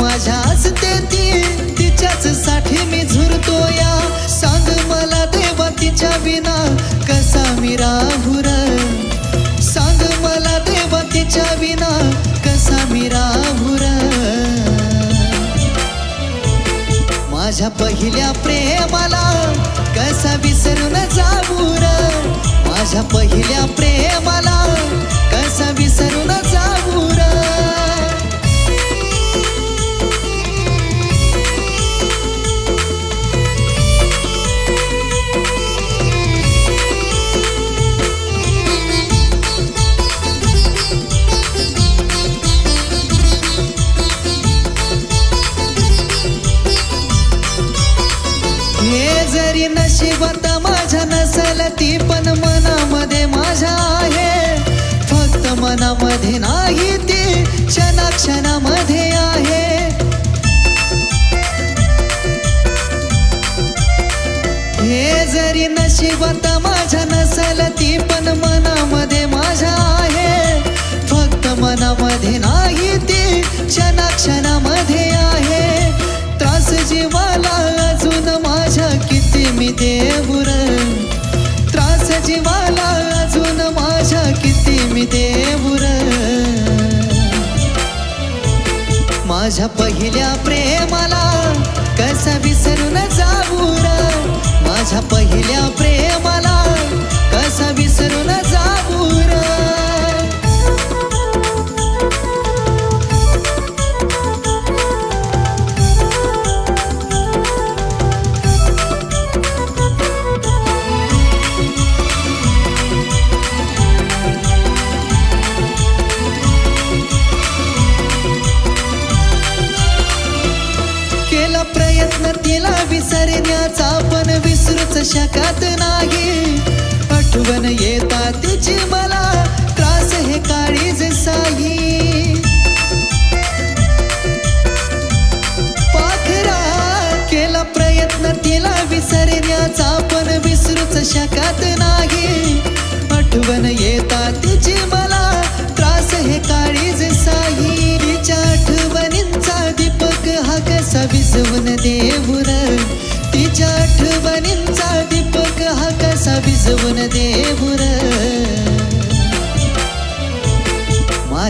माझ्याच देती तिच्याच साठी मी झुरतो या. सांग मला देवा तिच्या विना कसा मी राहुर? सांग मला देवा तिच्या विना कसा मी राहुर? माझ्या पहिल्या प्रेमाला कसा विसरून जाऊर? माझ्या पहिल्या प्रेमाला कसा विसरून माझ्या ती पण मनामध्ये माझ्या आहे. फक्त मनामध्ये नाही ती क्षणा क्षणामध्ये आहे. हे जरी नशिबात माझ्या नसल ती पण मनामध्ये माझ्या आहे. फक्त मनामध्ये नाही ती क्षणा क्षणामध्ये आहे. त्रास जीवाला अजून माझ्या किती मी देऊर जीवाला अजून माझ्या किती मी देऊर माझ्या पहिल्या प्रेमाला कसा विसरून जाऊर. माझ्या पहिल्या प्रेमाला कसा विसरून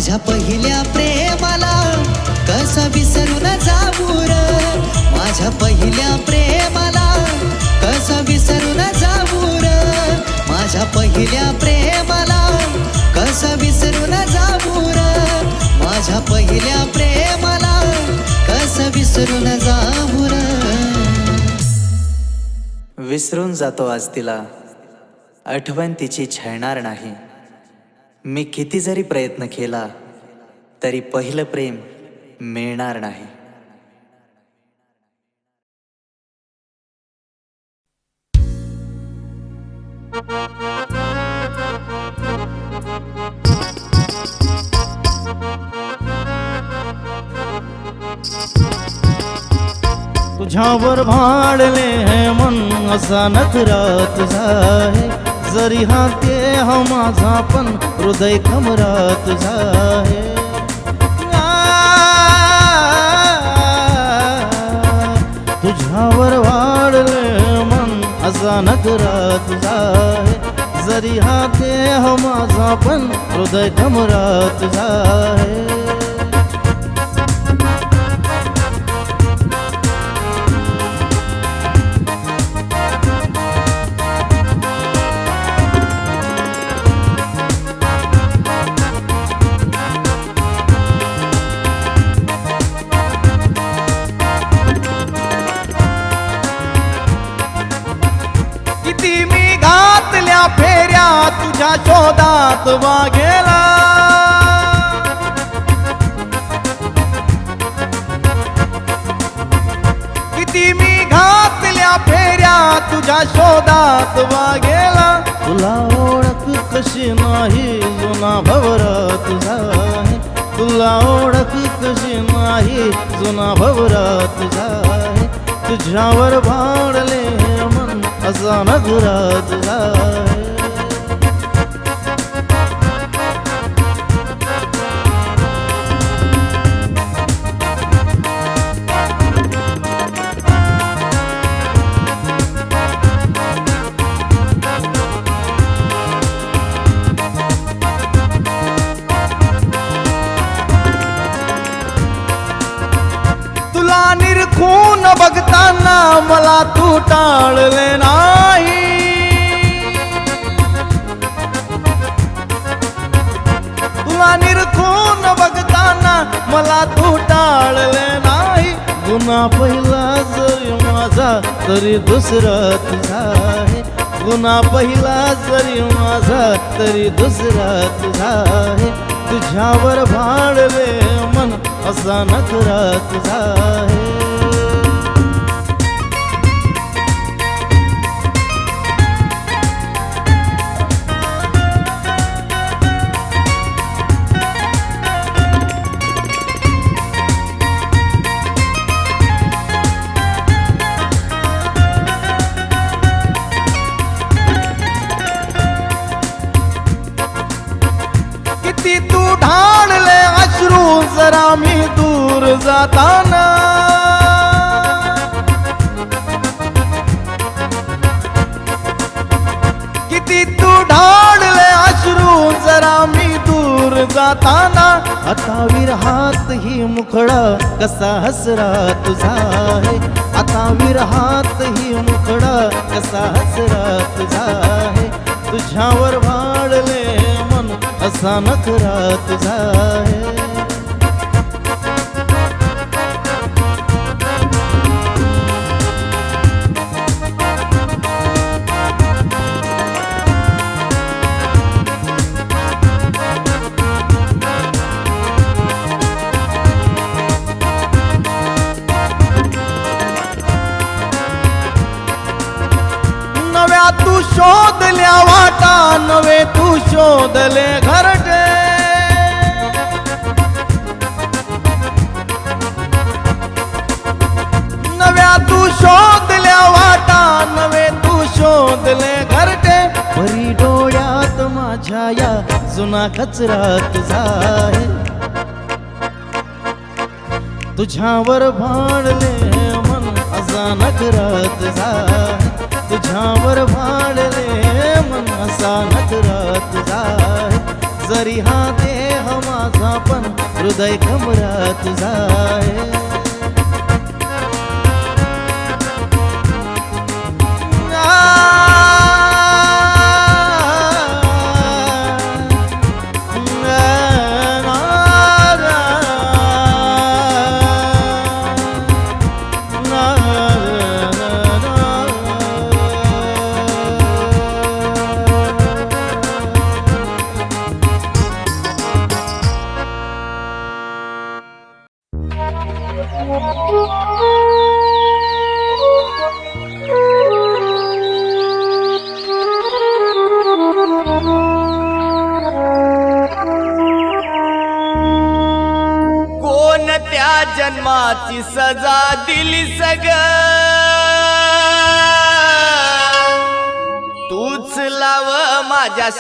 माझ्या पहिल्या प्रेमाला कसा विसरून जाऊर माझ्या पहिल्या प्रेमाला कसा विसरून जाऊर माझ्या पहिल्या प्रेमाला कसा विसरून जाऊर माझ्या पहिल्या प्रेमाला कसा विसरून जाऊर विसरून जातो आज तिला. आठवण तिची छळणार नाही. मी किती जरी प्रयत्न केला तरी पहिलं प्रेम मिळणार नाही. तुझ्यावर भाडले हे मन असा नखरा तुझा आहे जरी हा ते हा माझा पण हृदय खमरा तुझा आहे तुझ्यावर वाढले मन असा रात तुझा आहे जरी हा ते हा माझा पण हृदय खमरा तुझा आहे शोधात वाघेला. किती मी घातल्या फेऱ्या तुझ्या शोधात वागेला तुला ओळख कशी नाही जुना भवरा तुझा तुला ओळख कशी नाही जुना भवरा तुझा तुझ्यावर भाडले मन असा नगुरा तुझा मला तू टाळले नाही. तुला निरखून बघताना मला तू टाळले नाही. गुन्हा पहिला जरी माझा तरी दुसरा तुझा आहे. गुन्हा पहिला जरी माझा तरी दुसरा तुझा आहे. तुझ्यावर भाडले मन असा नखरा तुझा आहे. अश्रू मी दूर जाताना. किती तू ढाडले अश्रू जरा मी दूर जाताना. आता विरहात ही मुखडा कसा हसरा तुझा आहे. आता विरहात ही मुखडा कसा हसरा तुझा आहे. तुझ्यावर वाढले मन असा नखरा तुझा आहे. शोधल्या वाटा नवे तू शोधले घरटे. नव्या तू शोधल्या वाटा नवे तू शोधले घरटे. परी डोळ्यात माझ्या या जुना कचरा तुझा तुझ्यावर भाडले मन अजानक रात जाय तुझ्यावर भाडले मन असा नकरात जाय. जरी हा देह माझा पण हृदय कमरात जाय.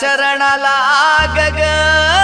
शरणाला आग ग.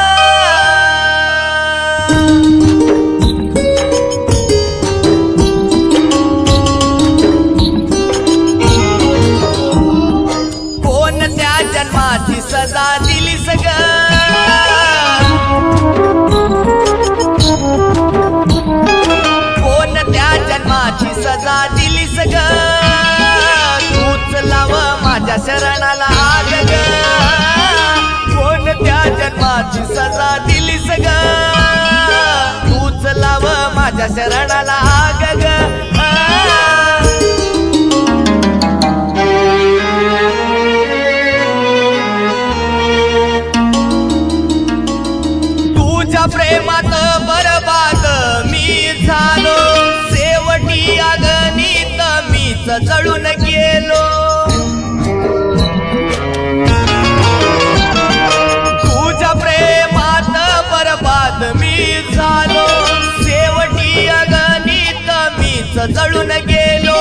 पळून गेलो.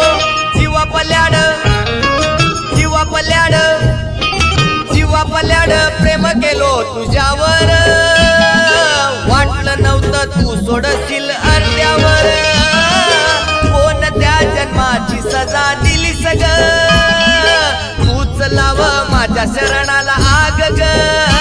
जीवा पल्याड जीवा पल्याड जीवा पल्याड प्रेम केलो तुझ्यावर. वाटलं नव्हतं तू सोडशील अर्ध्यावर. कोणत्या जन्माची सजा दिली सग तूच लाव माझ्या शरणाला आग ग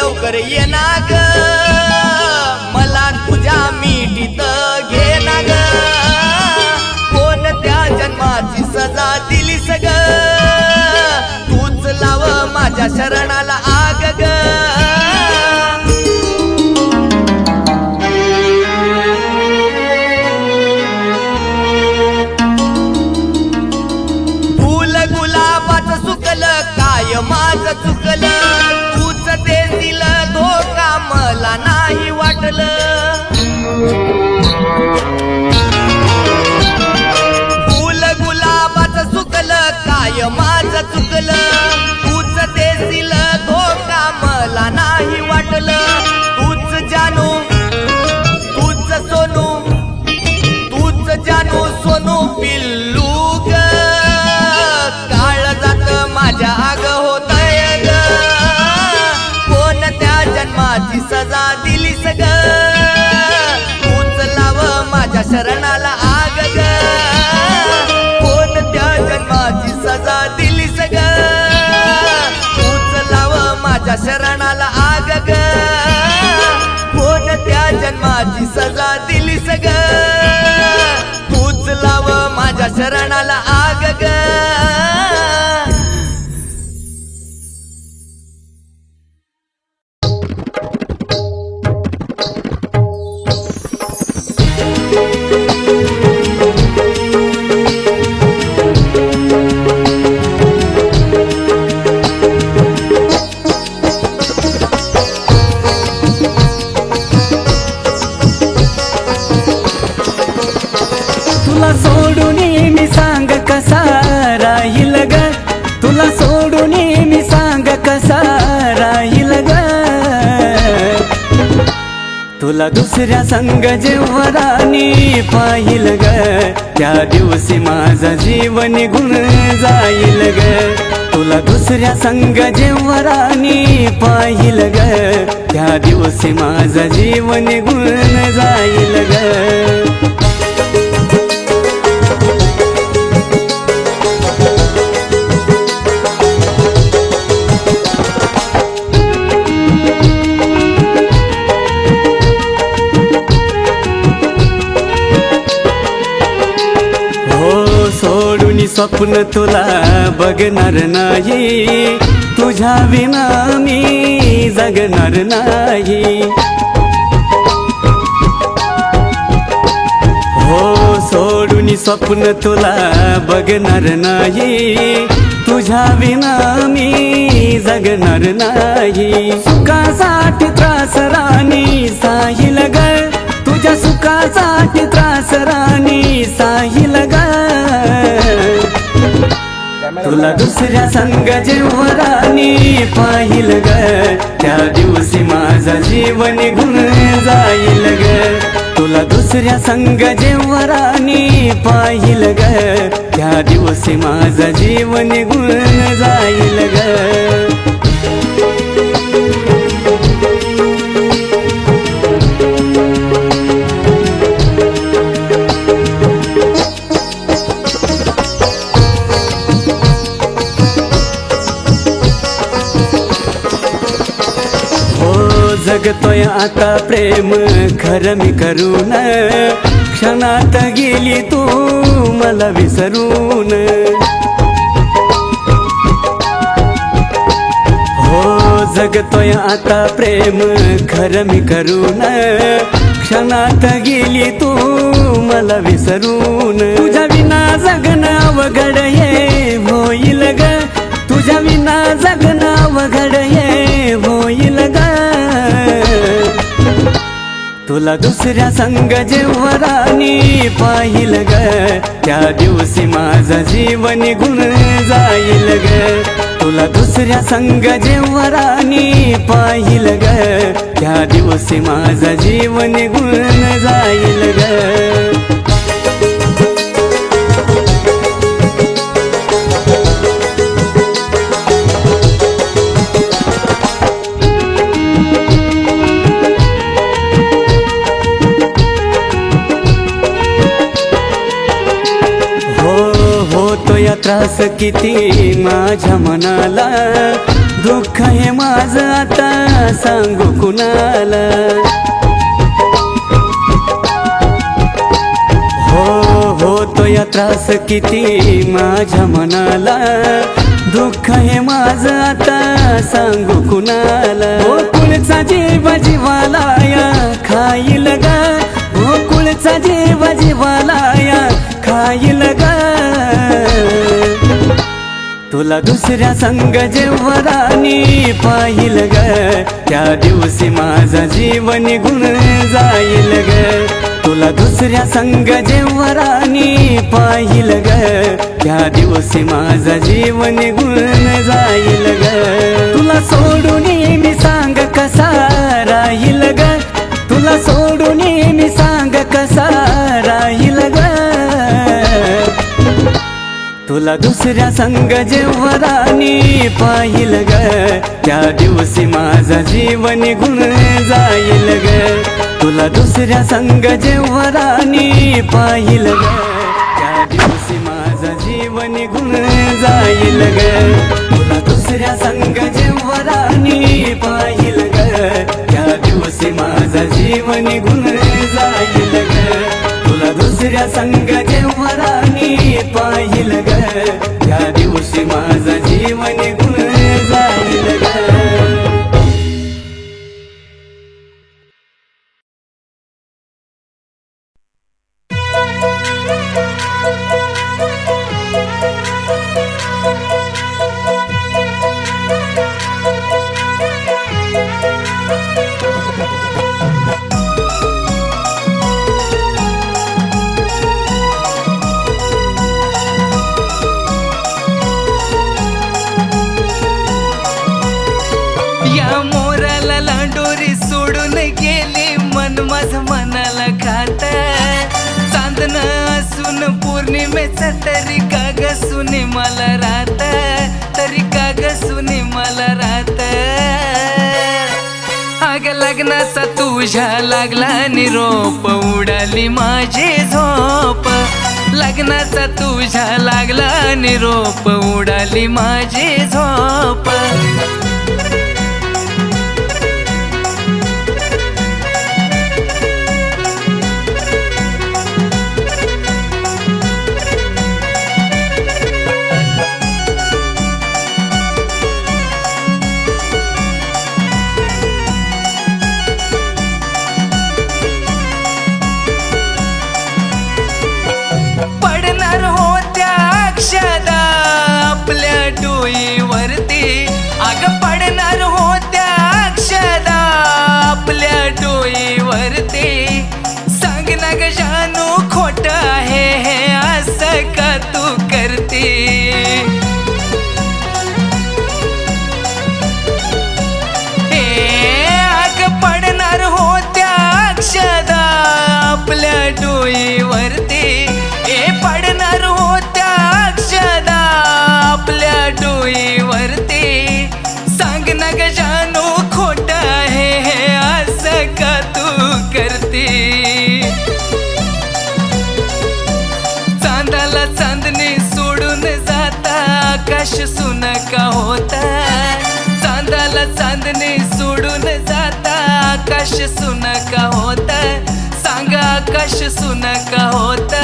लवकर ये ना ग. मला तुझ्या मिठीत घे ना ग. कोणत्या जन्माची सजा दिली सग तूच लाव माझ्या शरणाला. दुसऱ्या संग जेवरानी पाहिल ग त्या दिवशी माझा जीवन निघून जाईल ग. तुला दुसऱ्या संग जेवरानी पाहिल ग त्या दिवशी माझा जीवन निघून जाईल ग. स्वप्न तुला बघणार नाही. तुझ्या विना मी जगणार नाही. हो सोडून स्वप्न तुला बघणार नाही. तुझ्या विना मी जगणार नाही. सुखासाठी त्रास राणी साहिल ग. तुझ्या सुखासाठी त्रास राणी साहिल ग. तुला दुसऱ्या संग जेवरानी पाहिल ग त्या दिवशी माझा जीवन निघून जाईल ग. तुला दुसऱ्या संग जेवरानी पाहिल ग त्या दिवशी माझा जीवन निघून जाईल ग. आता प्रेम खरं मी करून क्षणात गेली तू मला विसरून. हो जगतोय आता प्रेम खरं मी करून क्षणात गेली तू मला विसरून. तुझ्या विना जगण अवघड तुला दुसऱ्या संग जेव्हा राणी पाहिल ग त्या दिवशी माझा जीव निघून जाईल ग. तुला दुसऱ्या संग जेव्हा राणी पाहिल ग त्या दिवशी माझा जीवन निघून जाईल ग. होतो या त्रास किती माझ्या मनाला? दुःख हे माझ आता सांगू कुणाला? हो हो तो या त्रास किती माझ्या मनाला? दुःख हे माझ आता सांगू कुणाला? गोकुळचा जीव जीवाला या खाईल ग. हो जीव जीवाला या खाईल गा. तुला दुसऱ्या संग जेव्हा राणी पाहिल ग त्या दिवशी माझा जीवन निघून जाईल ग. तुला दुसऱ्या संग जेव्हा राणी पाहिल ग त्या दिवशी माझा जीवन निघून जाईल ग. तुला सोडून मी सांग कसा राहील ग तुला सोडून मी सांग कसा तुला दुसऱ्या संग जेव्हा राणी पाहिल ग त्या दिवशी माझा जीवन गुण जाईल ग. तुला दुसऱ्या संग जेव्हा राणी पाहिल ग त्या दिवशी माझा जीवन गुण जाईल ग. तुला दुसऱ्या संग जेव्हा राणी पाहिल ग त्या दिवशी माझा जीवन गुण जाईल ग. तुला दुसऱ्या संग जेव्हा पाहिल ग. त्या दिवशी माझा जीवन गुण आग लग्नाचा तुझ्या लागला निरोप उडाली माझी झोप. लग्नाचा तुझ्या लागला निरोप उडाली माझी झोप. आकाश सुन का होता? चांदाला चांदणे सोडून जाता. आकाश सुन का होता? सांगा आकाश सुन का होता?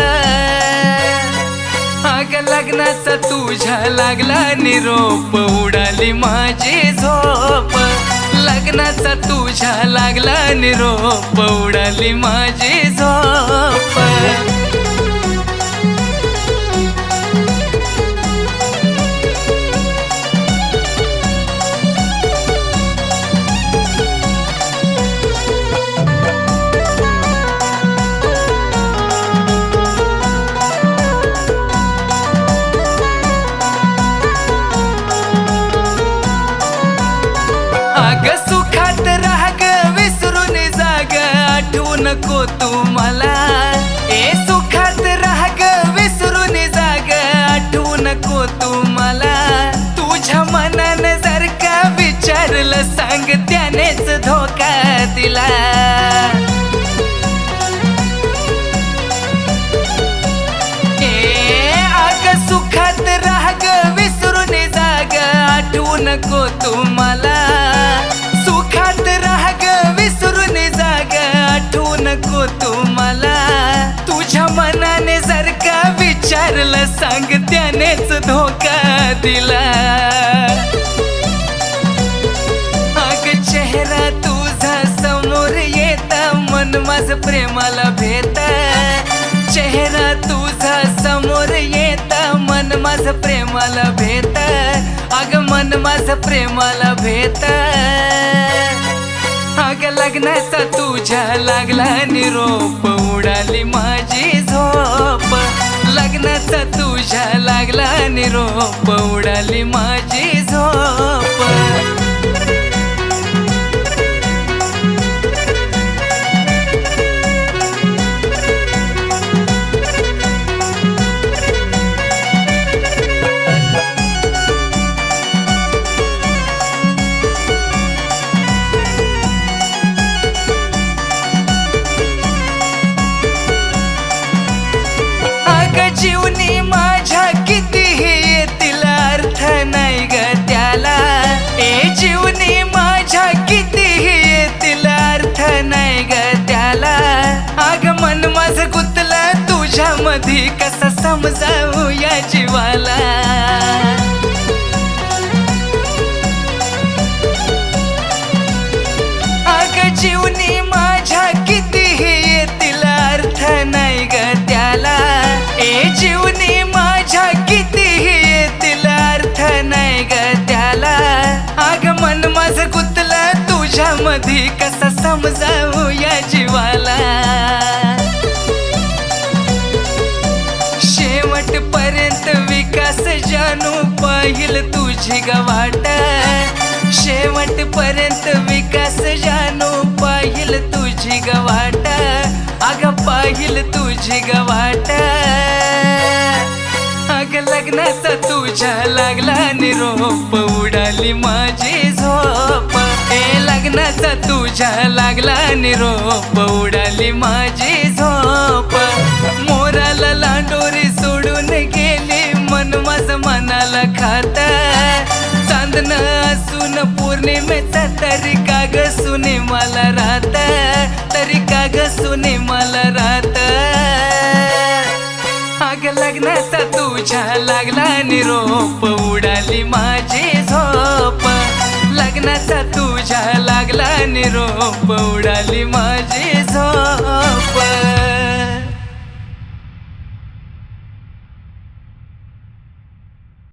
अग लग्नाचा तुझ्या लागला निरोप. उडाली माझी झोप. लग्नाचा तुझ्या लागला निरोप. उडाली माझी झोप. नको तू मला. ए सुखात राह ग विसरून जाग. आठवू नको तू मला. तुझ्या मनानं जर का विचारलं सांग त्यानेच धोका दिला. सुखात राह ग विसरून जाग. आठवू नको तू मला. मला तुझ्या मनाने जर का विचारलं सांग त्यानेच धोका दिला. अग चेहरा तुझा समोर येता मन माझ प्रेमाला भेट. चेहरा तुझा समोर येता मन माझ प्रेमाला भेट. अग मन माझ प्रेमाला भेट. अग लग्नाचा तुझ्या लागला निरोप. तुझ्या लागला निरोप उडाली माझी झोप. तुझ्या मधी कसं समजावू या जीवाला? अग जीवनी माझ्या कितीही येतील अर्थ नाही ग त्याला. ए जीवनी माझ्या कितीही येतील अर्थ नाही ग त्याला. अग मन माझ गुतलं तुझ्या मधी कसं समजावू या जीवाला? जानू पाहिल तुझी गवाट शेवट पर्यंत विकास जानू पाहिल तुझी गवाट अग पाहिल तुझी गवाट अग लग्नाचा तुझ्या लागला निरोप उडाली माझी झोप. हे लग्नाचा तुझ्या लागला निरोप उडाली माझी झोप. मोराला लांडोरी मनाला खात चांदण असून पौर्णिमेचा तरी काग सुने मला राहत. तरी काग सुने मला राहत. आग लग्नाचा तुझ्या लागला निरोप उडाली माझी झोप. लग्नाचा तुझ्या लागला निरोप उडाली माझी झोप.